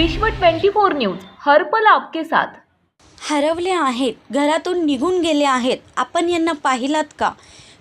विश्व 24 न्यूज हर्पल आपके साथ. हरवले आहेत घरातून निघून गेले आहेत. आपण यांना पाहिलात का?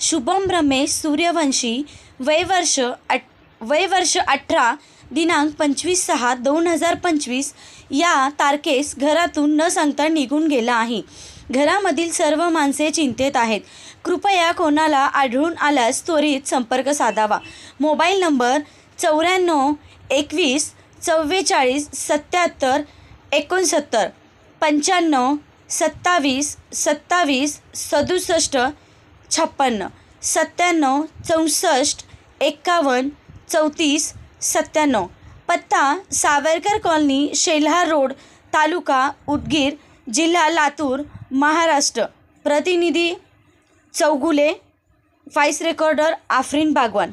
शुभम रमेश सूर्यवंशी वयवर्ष अट वयवर्ष अठरा दिनांक पंचवीस सहा दोन हजार पंचवीस या तारखेस घरातून न सांगता निघून गेला आहे. घरामधील सर्व माणसे चिंतेत आहेत. कृपया कोणाला आढळून आल्यास त्वरित संपर्क साधावा. मोबाईल नंबर चौऱ्याण्णव एकवीस चव्वेचाळीस सत्याहत्तर एकोणसत्तर पंच्याण्णव सत्तावीस सत्तावीस सदुसष्ट छप्पन्न सत्त्याण्णव चौसष्ट एक्कावन्न चौतीस सत्त्याण्णव. पत्ता सावरकर कॉलनी शेल्हार रोड तालुका उदगीर जिल्हा लातूर महाराष्ट्र. प्रतिनिधी चौगुले व्हाईस रेकॉर्डर आफरीन बागवान.